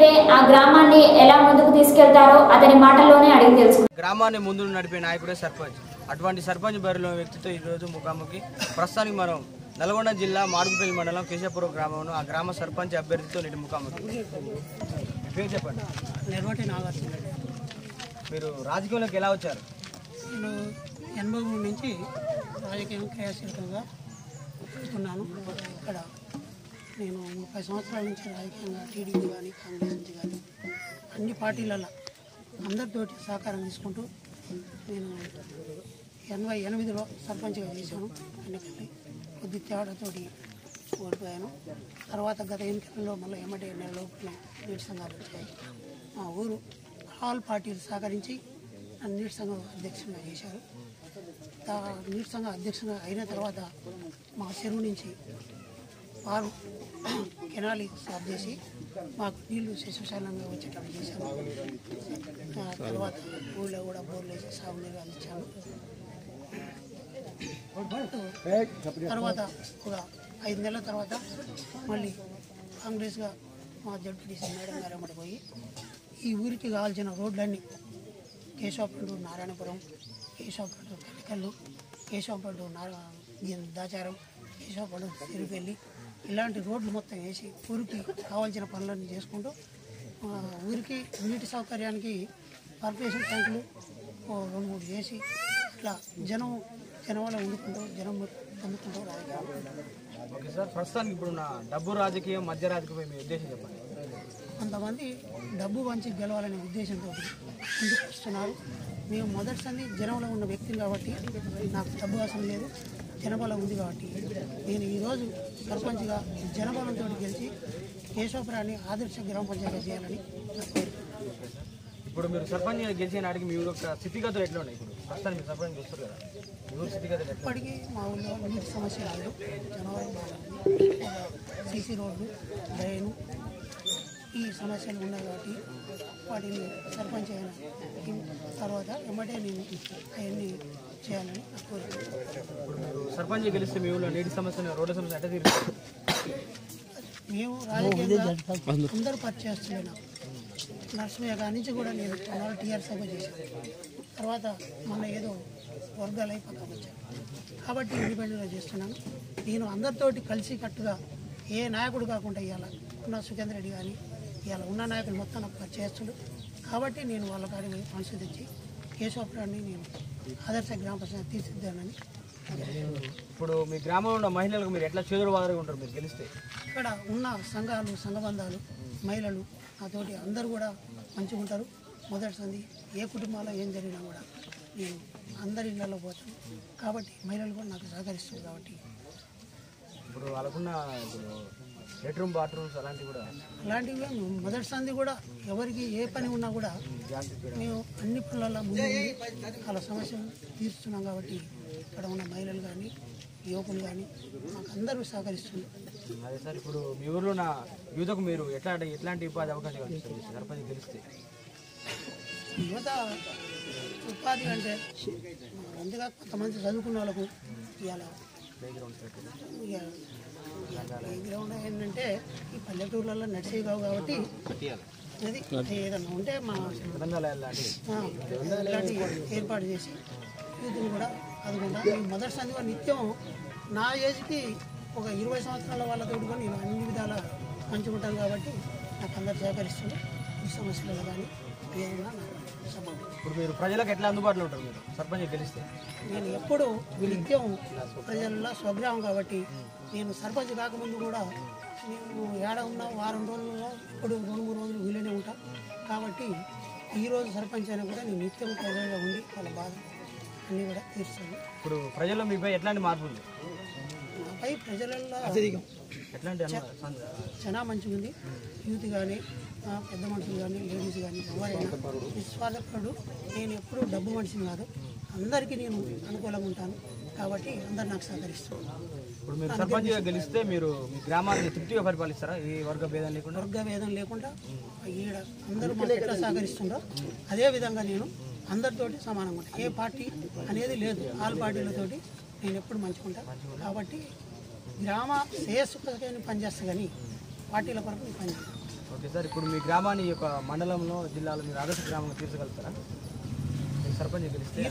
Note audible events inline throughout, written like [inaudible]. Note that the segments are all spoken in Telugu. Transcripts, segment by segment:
ఎన్నికైతే ఆ గ్రామాన్ని ఎలా ముందుకు తీసుకెళ్తారో అతని మాటల్లోనే అడిగి తెలుసుకుందాం. గ్రామాన్ని ముందు నడిపే నాయకుడే సర్పంచ్. అటువంటి సర్పంచ్ బరిలో వ్యక్తితో ఈరోజు ముఖాముఖి ప్రస్తుతానికి మనం నల్గొండ జిల్లా మాడుగుపల్లి మండలం కేశపురం గ్రామంలో ఆ గ్రామ సర్పంచ్ అభ్యర్థితో నేటి ముఖాముఖి. పేరు చెప్పండి. నిర్వటి నాగార్జున రెడ్డి. మీరు రాజకీయంలోకి ఎలా వచ్చారు? నేను ఎనభై మూడు నుంచి రాజకీయం క్రియాశీలకంగా ఉన్నాను. ఇక్కడ నేను ముప్పై సంవత్సరాల నుంచి రాజకీయంగా టీడీపీ కానీ కాంగ్రెస్ నుంచి కానీ అన్ని పార్టీలలో అందరితోటి సహకారం తీసుకుంటూ నేను ఎనభై ఎనిమిదిలో సర్పంచ్గా చేశాను. ఎన్నికల్ని కొద్ది తేడాతోటి ఓడిపోయాను. తర్వాత గత ఎన్నికల్లో మళ్ళీ ఎమ్మటే నెల లోపల నీటి సంఘాలు వచ్చాయి. మా ఊరు ఆల్ పార్టీలు సహకరించి నన్ను నీటి సంఘం చేశారు. తా- నీటి సంఘం అయిన తర్వాత మా చెరువు నుంచి వారు కెనాలి సాఫ్ చేసి మాకు నీళ్ళు శిశుశాలంగా వచ్చేటట్టు చేశాను తర్వాత ఊళ్ళో కూడా బోర్లు వేసి సాగునీరు అందించాను తర్వాత ఒక ఐదు నెలల తర్వాత మళ్ళీ కాంగ్రెస్గా మా జడ్పీటీసీ మేడం గారు అమ్మడి పోయి ఈ ఊరికి కావాల్సిన రోడ్లన్నీ కేశవపల్లి నారాయణపురం కేశవపల్లి కలికల్లు కేశవపల్లి నారా దాచారం కేశవపల్లి తిరుపల్లి ఇలాంటి రోడ్లు మొత్తం వేసి ఊరికి కావాల్సిన పనులన్నీ చేసుకుంటూ ఊరికి నీటి సౌకర్యానికి కార్పొరేషన్ ట్యాంకులు రెండు మూడు చేసి ఇట్లా జనం జనం వల్ల వండుకుంటూ జనం పొందుకుంటూ రాజకీయాలు ఓకే సార్ ప్రస్తుతానికి ఇప్పుడు నా డబ్బు రాజకీయం మధ్య రాజకీయం మీ ఉద్దేశం చెప్పండి. కొంతమంది డబ్బు పంచి గెలవాలనే ఉద్దేశంతో ముందుకు వస్తున్నారు. మేము మొదటిసారి జనంలో ఉన్న వ్యక్తిని కాబట్టి నాకు డబ్బు అవసరం లేదు. జనబలం ఉంది కాబట్టి నేను ఈరోజు సర్పంచ్గా జనబలంతో గెలిచి కేశవపురాన్ని ఆదర్శ గ్రామ పంచాయతీ చేయాలని ఇప్పుడు మీరు సర్పంచ్ గెలిచిన నాటికి మీ ఊరు స్థితిగతులు ఎట్లా ఉన్నాయి ఇప్పుడు ప్రస్తుతానికి మీరు సర్పంచ్ చూస్తారు కదా. మీ ఊరు స్థితిగతులు ఎట్లా ఇప్పటికీ మా ఊళ్ళో నీటి సమస్య లేదు జనవరి సీసీ రోడ్లు డ్రైను ఈ సమస్యలు ఉన్నాయి కాబట్టి వాటిని సర్పంచ్ అయిన తర్వాత ఎమ్మటే నేను అవన్నీ చేయాలని సర్పంచ్ గెలిస్తే మీ ఊళ్ళో నీటి సమస్యను రోడ్ల సమస్య ఎట్లా తీరుస్తారు? మేము రాజకీయంగా అందరూ పరిచయస్తున్నాం నరసింహ గారి నుంచి కూడా నేను కొన్నాళ్ళు టీఆర్ సభ చేశాను. తర్వాత మొన్న ఏదో వర్గాలు అయి పక్కకు వచ్చాను కాబట్టి ఇండిపెండెంట్గా చేస్తున్నాను. నేను అందరితోటి కలిసి కట్టుగా ఏ నాయకుడు కాకుండా ఇవాళ ఉన్న సుఖేంద్ర రెడ్డి కానీ ఇవాళ ఉన్న నాయకులు మొత్తం నాకు పరిచయస్తుడు కాబట్టి నేను వాళ్ళ కాడికి మనసు తెచ్చి కేశవపురాన్ని నేను ఆదర్శ గ్రామ పంచాయతీ తీర్చిద్దానని ఇప్పుడు మీ గ్రామంలో ఉన్న మహిళలకు మీరు ఎట్లా చేదురు వాదరగా ఉంటారు మీరు గెలిస్తే? ఇక్కడ ఉన్న సంఘాలు సంఘబంధాలు మహిళలు నాతోటి అందరూ కూడా మంచిగా ఉంటారు. మొదటి ఏ కుటుంబాల్లో ఏం జరిగినా కూడా నేను అందరి ఇళ్ళలో పోతాను. కాబట్టి మహిళలు కూడా నాకు సహకరిస్తుంది కాబట్టి. ఇప్పుడు వాళ్ళకున్న బెడ్రూమ్ బాత్రూమ్స్ అలాంటివి కూడా. అలాంటివి మొదటి సంది కూడా ఎవరికి ఏ పని ఉన్నా కూడా మేము అన్ని పనులలో ముందు వాళ్ళ సమస్యలు తీరుస్తున్నాం కాబట్టి ఇక్కడ ఉన్న మహిళలు కానీ యువకులు కానీ మాకు అందరూ సహకరిస్తున్నారు. అదే సార్ ఇప్పుడు మీ ఊర్లో నా యువతకు మీరు ఎట్లా ఎట్లాంటి ఉపాధి అవకాశం కల్పిస్తారు? సర్పంచ్ గెలిస్తే యువత ఉపాధి అంటే ముందుగా కొంతమంది చదువుకున్న వాళ్ళకు ఇవాళ గ్రౌండ్ ఏంటంటే ఈ పల్లెటూర్లలో నడిచేవి కావు కాబట్టి అది ఏదన్నా ఉంటే మా ఇలాంటి ఏర్పాటు చేసి యూత్ని కూడా అదుకుండా ఈ మొదటి సందిగా నిత్యం నా ఏజ్కి ఒక ఇరవై సంవత్సరాల వాళ్ళతో కూడా నేను అన్ని విధాల మంచిగా ఉంటాను కాబట్టి నాకు అందరు సహకరిస్తుంది ఈ సమస్యలలో కానీ ఏదైనా నాకు ఇప్పుడు మీరు ప్రజలకు ఎట్లా అందుబాటులో ఉంటారు మీరు? సర్పంచ్ గెలిస్తే నేను ఎప్పుడు నిత్యం ప్రజల్లో స్వగ్రామం కాబట్టి నేను సర్పంచ్ కాకముందు కూడా నేను ఏడ ఉన్నా వారం రోజుల్లో ఇప్పుడు రెండు మూడు రోజులు వీలనే ఉంటా. కాబట్టి ఈ రోజు సర్పంచ్ అయినా కూడా నేను నిత్యం ప్రజల్లో ఉండి వాళ్ళ బాధ అన్నీ కూడా తీరుస్తాను ఇప్పుడు ప్రజల్లో మీపై ఎట్లాంటి మార్పు ఉంది? నాపై ప్రజలలో ఎట్లాంటి అన్న- సంద- చాలా మంచిగా ఉంది యూత్ కానీ పెద్ద మనుషులు కానీ లేడీస్ కానీ ఎవరైనా నిస్వార్థపడు నేను ఎప్పుడూ డబ్బు మనిషిని కాదు. అందరికీ నేను అనుకూలంగా ఉంటాను. కాబట్టి అందరు నాకు మీరు సర్పంచ్గా గెలిస్తే మీరు మీ గ్రామాన్ని తృప్తిగా పరిపాలిస్తారా? ఈ వర్గ భేదం లేకుండా? వర్గ భేదం లేకుండా ఈడ అందరూ మాకు ఎట్లా సహకరిస్తుండో అదే విధంగా నేను అందరితోటి సమానంగా ఉంటా. ఏ పార్టీ అనేది లేదు. ఆల్ పార్టీలతోటి నేను ఎప్పుడు మంచుకుంటా కాబట్టి గ్రామ శ్రేయస్సు కొరకే పనిచేస్తా కానీ పార్టీల కొరకు నేను పనిచేస్తాను ఓకే సార్ ఇప్పుడు మీ గ్రామాన్ని యొక్క మండలంలో జిల్లాలో మీరు ఆదర్శ గ్రామంలో తీర్చగలుగుతారా? సర్పంచ్ గెలిస్తే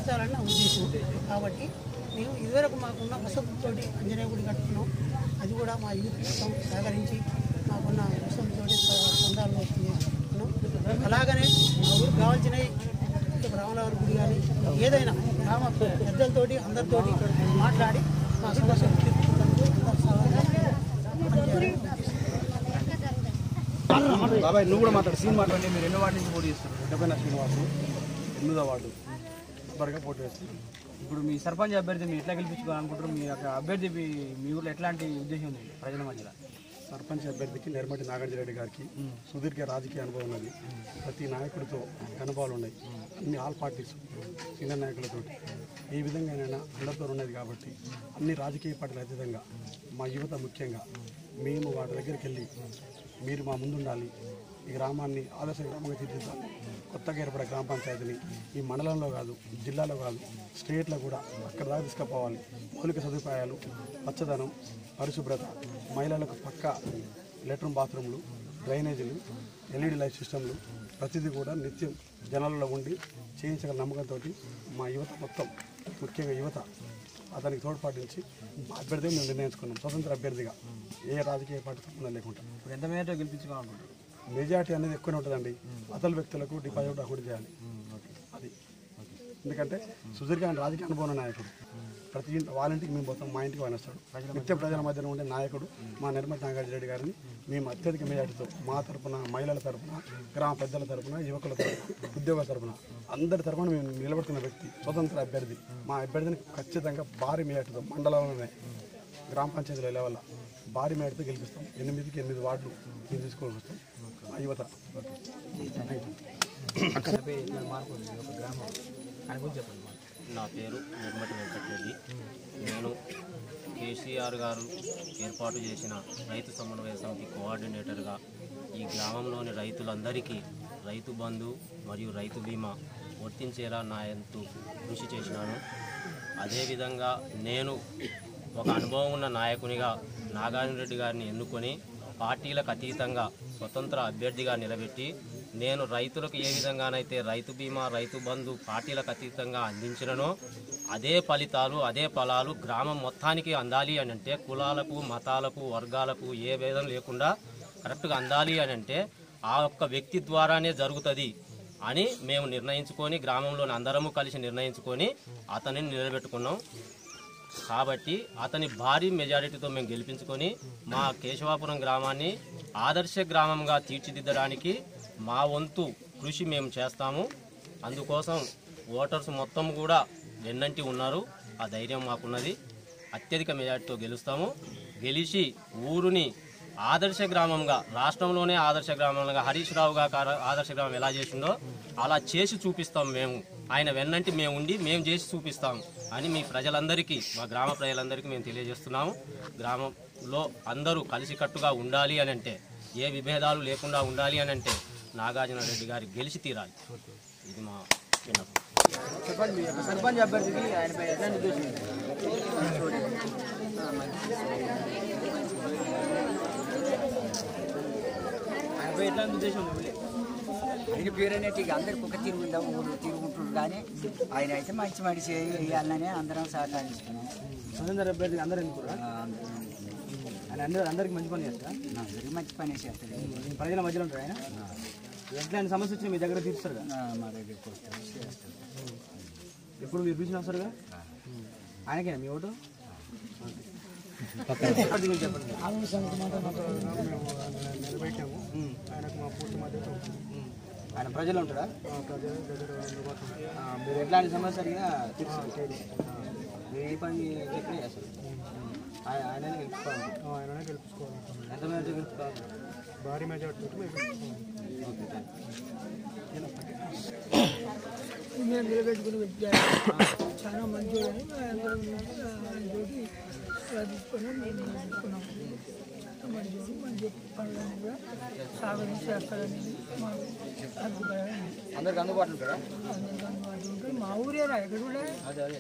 ఉద్దేశం. కాబట్టి మేము ఇదివరకు మాకున్న వసతులతోటి అంజనేయ గుడి కట్టుకున్నాం. అది కూడా మా యూత్ మొత్తం సహకరించి మాకున్న వసతులతోటి సందాల్లో చేసుకుంటున్నాం అలాగనే మా ఊరికి కావాల్సినవి రామలవారి గుడి కానీ ఏదైనా గ్రామ పెద్దలతోటి అందరితోటి మాట్లాడి మా సమస్యలు తీర్చుకుంటాం అందరు సహకారం బాబాయ్ నువ్వు కూడా మాట్లాడు. సీన్ మాట్లాడి మీరు ఎన్నో వాటి నుంచి పోటీ చేస్తారు ఎడ్డపైన శ్రీనివాసు ఎనిమిదో వార్డు. త్వరగా పోటీ వేస్తుంది ఇప్పుడు మీ సర్పంచ్ అభ్యర్థి మీరు ఎట్లా గెలిపించుకోవాలనుకుంటారు మీ యొక్క అభ్యర్థి మీ- ఊళ్ళో ఎట్లాంటి ఉద్దేశం ఉంది ప్రజల మధ్యలో? సర్పంచ్ అభ్యర్థికి నిర్మటి నాగార్జున రెడ్డి గారికి సుదీర్ఘ రాజకీయ అనుభవం ఉన్నది. ప్రతి నాయకుడితో అనుభవాలు ఉన్నాయి. అన్ని ఆల్ పార్టీస్ సీనియర్ నాయకులతో. ఏ విధంగానైనా అందరితో ఉన్నది కాబట్టి అన్ని రాజకీయ పార్టీల అతీతంగా మా యువత ముఖ్యంగా మేము. వాటి దగ్గరికి వెళ్ళి మీరు మా ముందుండాలి. ఈ గ్రామాన్ని ఆదర్శ గ్రామంగా తీర్చిద్దాం కొత్తగా ఏర్పడే గ్రామ పంచాయతీని ఈ మండలంలో కాదు జిల్లాలో కాదు స్టేట్లో కూడా అక్కడ దాకా తీసుకుపోవాలి. మౌలిక సదుపాయాలు పచ్చదనం పరిశుభ్రత మహిళలకు పక్క లెట్రూమ్ బాత్రూమ్లు డ్రైనేజీలు ఎల్ఈడి లైట్ సిస్టమ్లు ప్రతిదీ కూడా నిత్యం జనాలలో ఉండి చేయించగల నమ్మకంతో మా యువత మొత్తం ముఖ్యంగా యువత అతనికి తోడ్పాటించి మా అభ్యర్థిగా మేము నిర్ణయించుకున్నాం. స్వతంత్ర అభ్యర్థిగా. ఏ రాజకీయ పార్టీ సంబంధం లేకుండా ఇప్పుడు ఎంత మెజార్టీ అనేది ఎక్కువనే ఉంటుందండి. అసలు వ్యక్తులకు డిపాజిట్ అకౌంట్ చేయాలి. అది. ఎందుకంటే సుదీర్ఘ రాజకీయ అనుభవం నాయకుడు. ప్రతి ఇంటి వాళ్ళ ఇంటికి మేము పోతాం మా ఇంటికి ఆయన వస్తాడు నిత్య ప్రజల మధ్యన ఉండే నాయకుడు మా నిర్మల్ నాగార్జున రెడ్డి గారిని మేము అత్యధిక మెజార్టీతో మా తరపున మహిళల తరపున గ్రామ పెద్దల తరపున యువకుల తరపున ఉద్యోగుల తరపున అందరి తరపున మేము నిలబడుతున్న వ్యక్తి స్వతంత్ర అభ్యర్థి. మా అభ్యర్థిని ఖచ్చితంగా భారీ మెజార్టీతో మండలంలోనే గ్రామ పంచాయతీల లెవెల్ భారీ మేడతో గెలిపిస్తాం. ఎనిమిదికి ఎనిమిది వార్డులు మేము తీసుకొని వస్తాం. యువత. ఇట్లా చెప్పండి. నా పేరు నిర్మటి వెంకటరెడ్డి. నేను కేసీఆర్ గారు ఏర్పాటు చేసిన రైతు సమన్వయ సమితి కోఆర్డినేటర్గా ఈ గ్రామంలోని రైతులందరికీ రైతు బంధు మరియు రైతు బీమా వర్తించేలా నా ఎంతో కృషి చేసినాను. అదేవిధంగా నేను ఒక అనుభవం ఉన్న నాయకునిగా నాగార్జునరెడ్డి గారిని ఎన్నుకొని పార్టీలకు అతీతంగా స్వతంత్ర అభ్యర్థిగా నిలబెట్టి నేను రైతులకు ఏ విధంగానైతే రైతు బీమా రైతు బంధు పార్టీలకు అతీతంగా అందించిననో అదే ఫలితాలు అదే ఫలాలు గ్రామం మొత్తానికి అందాలి అని అంటే కులాలకు మతాలకు వర్గాలకు ఏ భేదం లేకుండా కరెక్ట్గా అందాలి అని అంటే ఆ ఒక్క వ్యక్తి ద్వారానే జరుగుతుంది అని మేము నిర్ణయించుకొని గ్రామంలోని అందరము కలిసి నిర్ణయించుకొని అతనిని నిలబెట్టుకున్నాం. కాబట్టి అతని భారీ మెజారిటీతో మేము గెలిపించుకొని మా కేశవాపురం గ్రామాన్ని ఆదర్శ గ్రామంగా తీర్చిదిద్దడానికి మా వంతు కృషి మేము చేస్తాము. అందుకోసం ఓటర్స్ మొత్తం కూడా వెన్నంటి ఉన్నారు. ఆ ధైర్యం మాకున్నది. అత్యధిక మెజార్టీతో గెలుస్తాము. గెలిచి ఊరుని ఆదర్శ గ్రామంగా రాష్ట్రంలోనే ఆదర్శ గ్రామంగా హరీష్ రావు గారు ఆదర్శ గ్రామం ఎలా చేసిండో అలా చేసి చూపిస్తాం మేము. ఆయన వెన్నంటి మేము ఉండి మేము చేసి చూపిస్తాం అని మీ ప్రజలందరికీ మా గ్రామ ప్రజలందరికీ మేము తెలియజేస్తున్నాము. గ్రామంలో అందరూ కలిసికట్టుగా ఉండాలి అని అంటే ఏ విభేదాలు లేకుండా ఉండాలి అని అంటే నాగార్జున రెడ్డి గారి గెలిచి తీరాలి. ఇది మా విన్నపం. చెప్పండి మీ యొక్క సర్పంచ్ అభ్యర్థికి ఆయనపై ఎట్లాంటి ఆయనపై ఎట్లాంటి ఉద్దేశం ఉంది? ఆయన పేరు అనేది ఇక అందరికి ఒక తిరుగుందాం ఊరు తిరుగుంటుంది కానీ ఆయన అయితే మంచి మనిషి వేయాలని అందరం అభ్యర్థికి అందరూ ఆ, అందరం. అందరూ అందరికి మంచి పని చేస్తారా? అందరికి మంచి పని చేస్తారు. ప్రజల మధ్యలో ఉంటారు ఆయన? ఎట్లాంటి సమస్య వచ్చి మీ దగ్గర తీరుస్తారు మా దగ్గరికి వస్తారు ఎప్పుడు మీరు పిలిచిన వస్తారుగా? ఆయనకేనా మీ ఓటు? గురించి [laughs] చెప్పండి నిలబెట్టాము ఆయనకు మా పూర్తి మద్దతు. ఆయన ప్రజలు ఉంటారా? ఆ, మీరు ఎట్లాంటి సమస్య అడిగినా తీరుస్తారు. మీరు ఏ పని చెప్పినా చేస్తారు. ఆయననే గెలుపుకోవాలి ఆయననే గెలుపుకోవాలి ఎంత మంది గెలుపుకోవాలి భారీ మెజార్టీ మేము గెలుపుకోవాలి ఓకే థ్యాంక్ మేము నిలబెట్టుకుని వ్యక్తి చాలా మంచివాడని అందరూ ఉన్నారు ఆయనతోటి తీసుకొని మేము నిలబెట్టుకున్నాం మంచి మంచి చేస్తారని మాకు అభిప్రాయం. అందరికి అందుబాటులో ఉంటారా? అందరికీ అందుబాటులో ఉంటుంది మా ఊరేనా ఎక్కడ కూడా? అదే అదే.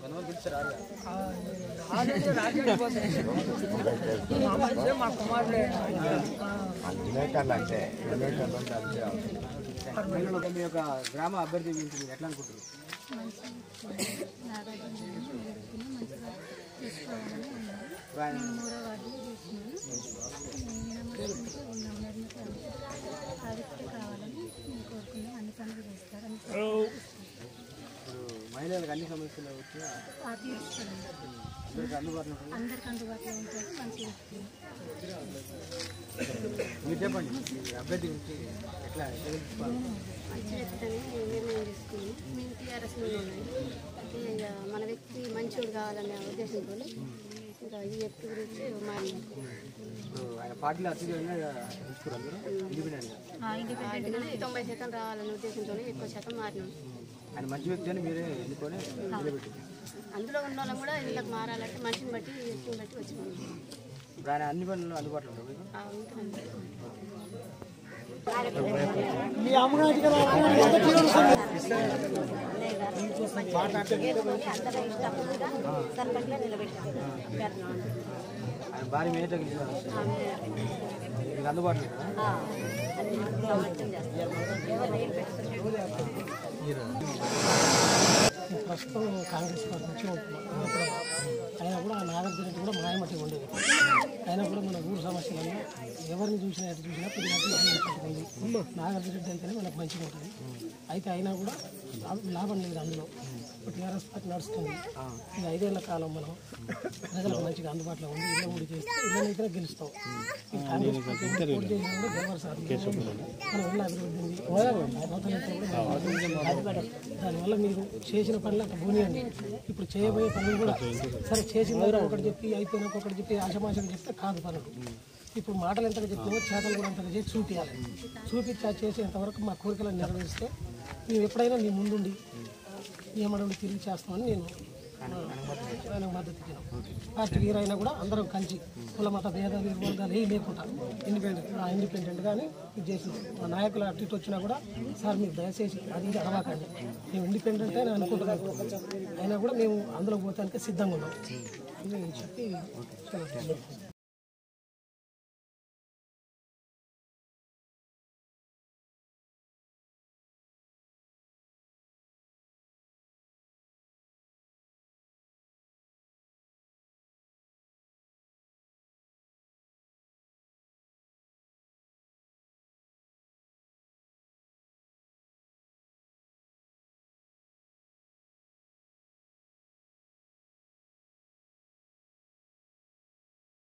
కొంతమంది రాజంటే రాజ్యానికి పోతాయి. మా మధ్య మా కుమారుడే. ఆ, మీ యొక్క గ్రామ అభ్యర్థి గురించి మీరు ఎట్లా అనుకుంటారు ఆయన ఇప్పుడు మహిళలకు అన్ని సమస్యలు అందరికి అందుబాటులో ఉంటుంది అందరికి అందుబాటులో ఉంటుంది మంచిగా మీరు చెప్పండి. అభ్యర్థి గురించి ఎట్లా నిర్ణయం తీసుకుని మేము టీఆర్ఎస్ అంటే ఇక మన వ్యక్తి మంచోడు కావాలనే ఉద్దేశంతో పార్టీలో ఇండిపెండెంట్ తొంభై శాతం రావాలనే ఉద్దేశంతో ఎక్కువ శాతం మారినాం. ఆయన మంచి వ్యక్తి అని మీరే ఎన్నుకొని నిలబెట్టారు అందులో ఉన్న వాళ్ళం కూడా ఇళ్ళకి మారాలంటే మనిషిని బట్టి వ్యక్తిని బట్టి ఇప్పుడు ఆయన అన్ని పనులు అందుబాటులో ఉంటారు భారీ మేట అందుబాటులో ప్రస్తుతం కాంగ్రెస్ పార్టీ నుంచి ఉంటున్నాం అయినా కూడా ఆ నాగార్జున కూడా మాయమట్టి ఉండేది అయినా కూడా మన ఊరు సమస్యలలో ఎవరిని చూసినా ఎటు చూసినా కొద్దిగా అభివృద్ధి పెట్టుకుంది నాగార్జున రెడ్డి అయితేనే మనకు మంచిగా ఉంటుంది. అయితే అయినా కూడా లాభ- లాభం లేదు అందులో. ఇప్పుడు టీఆర్ఎస్ పార్టీ నడుస్తుంది. ఇది ఐదేళ్ళ కాలం మనం ప్రజలకు మంచిగా అందుబాటులో ఉంది. ఇళ్ళ ఊడి చేస్తే ఇళ్ళనైతే గెలుస్తాం. ఈ మన ఊళ్ళో అభివృద్ధి ఉంది. దానివల్ల మీరు చేసిన పనులు అంత పోనీయండి ఇప్పుడు చేయబోయే పనులు కూడా సరే చేసిన దగ్గర ఒకటి చెప్పి అయిపోయినాక ఒకటి చెప్పి ఆశమాషగా చెప్తే కాదు పనులు. ఇప్పుడు మాటలు ఎంతగా చెప్తామో చేతలు కూడా అంతగా చేసి చూపించాలి చూపించి చేసేంతవరకు మా కోరికలను నెరవేరిస్తే మేము ఎప్పుడైనా నీ ముందుండి ఏమడండి తిరిగి చేస్తామని నేను ఆయనకు మద్దతు ఇచ్చాను. పార్టీ వీరైనా కూడా అందరం కలిసి కుల మత భేదాలు వర్గాలు ఏవి లేకుండా ఇండిపెండెంట్ ఇండిపెండెంట్ కానీ ఇది చేసి మా నాయకులు అటు ఇటు వచ్చినా కూడా సార్ మీరు దయచేసి అది అలవాకండి మేము ఇండిపెండెంట్ అని అనుకుంటున్నాం. అయినా కూడా మేము అందులో పోతానికి సిద్ధంగా ఉన్నాం. చెప్పి